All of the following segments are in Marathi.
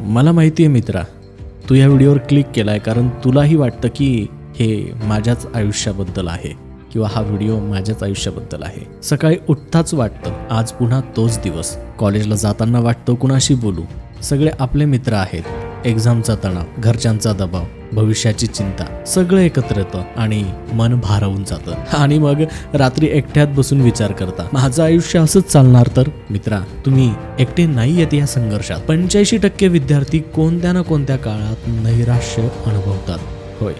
मला माहिती आहे मित्रा तू या व्हिडिओवर क्लिक केला आहे कारण तुलाही वाटतं की हे माझ्याच आयुष्याबद्दल आहे किंवा हा व्हिडिओ माझ्याच आयुष्याबद्दल आहे. सकाळी उठताच वाटतं आज पुन्हा तोच दिवस. कॉलेजला जाताना वाटतं कुणाशी बोलू. सगळे आपले मित्र आहेत. एक्झामचा तणाव घरच्यांचा दबाव भविष्याची चिंता सगळं एकत्र येतं आणि मन भारावून जातं. आणि मग रात्री एकट्यात बसून विचार करता माझं आयुष्य असंच चालणार तर? मित्रा तुम्ही एकटे नाही येत या संघर्षात. पंच्याऐंशी टक्के विद्यार्थी कोणत्या ना कोणत्या काळात नैराश्य अनुभवतात. होय.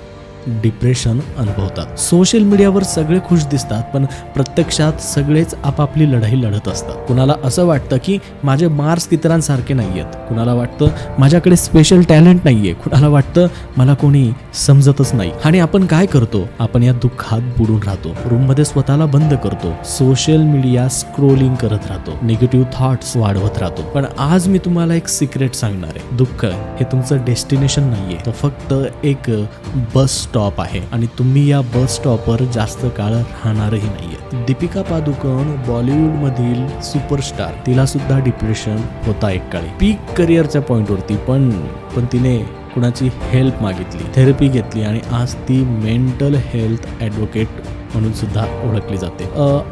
डिप्रेशन अनुभवतात. सोशल मीडियावर सगळे खुश दिसतात पण प्रत्यक्षात सगळेच आपापली लढाई लढत असतात. कुणाला असं वाटतं की माझे मार्क्स इतरांसारखे नाही आहेत कुणाला वाटतं माझ्याकडे स्पेशल टॅलेंट नाहीये. कुणाला वाटतं मला कोणी समजतच नाही. आणि आपण काय करतो? आपण या दुःखात बुडून राहतो. रूममध्ये स्वतःला बंद करतो. सोशल मीडिया स्क्रोलिंग करत राहतो. निगेटिव्ह थॉट्स वाढवत राहतो. पण आज मी तुम्हाला एक सिक्रेट सांगणार आहे. दुःख हे तुमचं डेस्टिनेशन नाहीये. तो फक्त एक बस स्टॉप आहे. आणि तुम्ही या बस स्टॉपवर जास्त काळ राहणारही नाहीये. दीपिका पादुकोण बॉलिवूड मधील सुपरस्टार तिला सुद्धा डिप्रेशन होता एक काळी पीक करिअरच्या पॉइंटवरती पण पण तिने कुणाची हेल्प मागितली थेरपी घेतली आणि आज ती मेंटल हेल्थ ॲडव्होकेट म्हणून सुद्धा ओळखली जाते.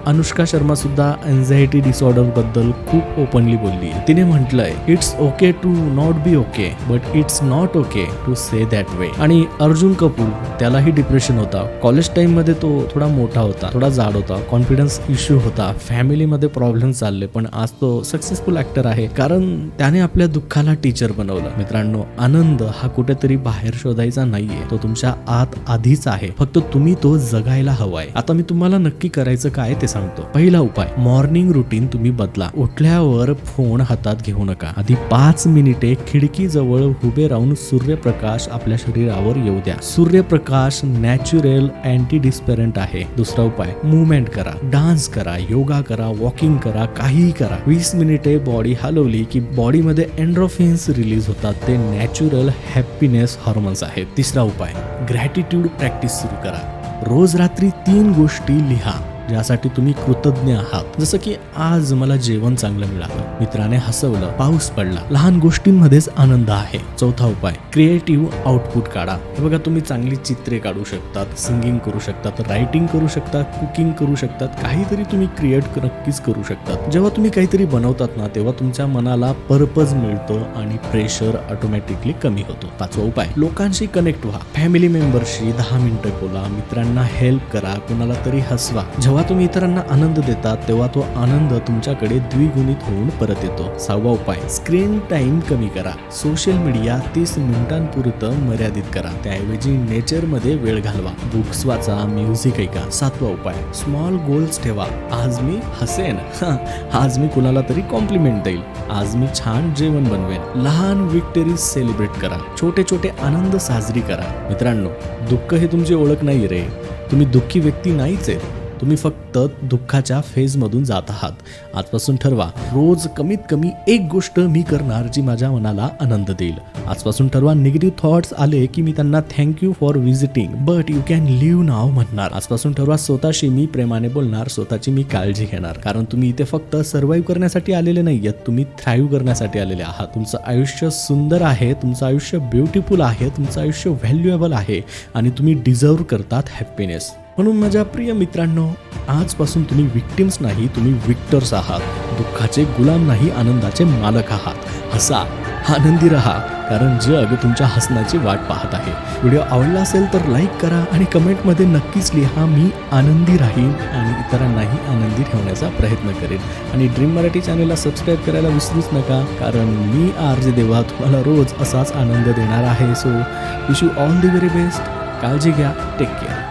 अनुष्का शर्मा सुद्धा अँझायटी डिसऑर्डरबद्दल खूप ओपनली बोलली. तिने म्हटलंय it's okay to not be okay but it's not okay to say that way आणि अर्जुन कपूर त्यालाही डिप्रेशन होता. कॉलेज टाइममध्ये तो थोडा मोठा होता थोडा जाड होता कॉन्फिडन्स इश्यू होता फॅमिलीमध्ये प्रॉब्लेम चालले पण आज तो सक्सेसफुल ऍक्टर आहे कारण त्याने आपल्या दुःखाला टीचर बनवलं. मित्रांनो आनंद हा कुठेतरी बाहेर शोधायचा नाहीये. तो तुमच्या आत आधीच आहे. फक्त तुम्ही तो जगायला हवाय. आता मी तुम्हाला नक्की करायचं काय ते सांगतो. पहिला उपाय मॉर्निंग रुटीन तुम्ही बदला. उठल्यावर फोन हातात घेऊ नका. आधी पाच मिनिटे खिडकी जवळ उभे राहून सूर्यप्रकाश आपल्या शरीरावर येऊ द्या. सूर्यप्रकाश नॅचरल अँटी डिस्पेरंट आहे. दुसरा उपाय मुवमेंट करा. डान्स करा योगा करा वॉकिंग करा काहीही करा. वीस मिनिटे बॉडी हलवली की बॉडीमध्ये एन्ड्रोफिन्स रिलीज होतात. ते नॅचरल हॅपीनेस हॉर्मोन्स आहेत. तिसरा उपाय ग्रॅटिट्यूड प्रॅक्टिस सुरू करा. रोज रात्री तीन गोष्टी लिहा. ज्यासाठी तुम्ही कृतज्ञ आहात. जसं की आज मला जेवण चांगलं मिळालं. मित्राने हसवलं पाऊस पडला. लहान गोष्टींमध्येच आनंद आहे. चौथा उपाय क्रिएटिव्ह आउटपुट काढा. हे बघा तुम्ही चांगली चित्रे काढू शकतात सिंगिंग करू शकतात रायटिंग करू शकता कुकिंग करू शकतात काहीतरी तुम्ही क्रिएट नक्कीच करू शकतात. जेव्हा तुम्ही काहीतरी बनवतात ना तेव्हा तुमच्या मनाला पर्पज मिळतो आणि प्रेशर ऑटोमॅटिकली कमी होतो. पाचवा उपाय लोकांशी कनेक्ट व्हा. फॅमिली मेंबरशी दहा मिनिटं बोला. मित्रांना हेल्प करा. कुणाला तरी हसवा. जेव्हा जेव्हा तुम्ही इतरांना आनंद देतात तेव्हा तो आनंद तुमच्याकडे द्विगुणित होऊन परत येतो. सहावा उपाय स्क्रीन टाइम कमी करा. सोशल मीडिया तीस मिनिटांपुरतं मर्यादित करा. त्याऐवजी नेचरमध्ये वेळ घालवा. बुक्स वाचा म्युझिक ऐका. सातवा उपाय स्मॉल गोल्स ठेवा. आज मी हसेन. आज मी कुणाला तरी कॉम्प्लिमेंट देईल. आज मी छान जेवण बनवेन. लहान विक्टरीज सेलिब्रेट करा. छोटे छोटे आनंद साजरी करा. मित्रांनो दुःख हे तुमची ओळख नाही रे. तुम्ही दुःखी व्यक्ती नाहीच आहे तुम्ही फक्त दुःखाच्या फेजमधून जात आहात. आजपासून ठरवा रोज कमीत कमी एक गोष्ट मी करणार जी माझ्या मनाला आनंद देईल. आजपासून ठरवा निगेटिव्ह थॉट्स आले की मी त्यांना thank you for visiting but you can leave नाव म्हणणार. आजपासून ठरवा स्वतःशी मी प्रेमाने बोलणार स्वतःची मी काळजी घेणार. कारण तुम्ही इथे फक्त सर्व्हाइव्ह करण्यासाठी आलेले नाही आहेत तुम्ही थ्राईव्ह करण्यासाठी आलेले आहात. तुमचं आयुष्य सुंदर आहे तुमचं आयुष्य ब्युटिफुल आहे तुमचं आयुष्य व्हॅल्युएबल आहे आणि तुम्ही डिझर्व करतात हॅपीनेस म्हणून माझ्या प्रिय मित्रांनो आजपासून तुम्ही विक्टिम्स नाही तुम्ही विक्टर्स आहात. दुःखाचे गुलाम नाही आनंदाचे मालक आहात. हसा आनंदी राहा कारण जग तुमच्या हसण्याची वाट पाहत आहे. व्हिडिओ आवडला असेल तर लाईक करा आणि कमेंटमध्ये नक्कीच लिहा मी आनंदी राहीन आणि इतरांनाही आनंदी ठेवण्याचा प्रयत्न करेन. आणि ड्रीम मराठी चॅनलला सबस्क्राईब करायला विसरूच नका कारण मी आर जे देवा तुम्हाला रोज असाच आनंद देणार आहे. So wish you all the very best काळजी घ्या. Take care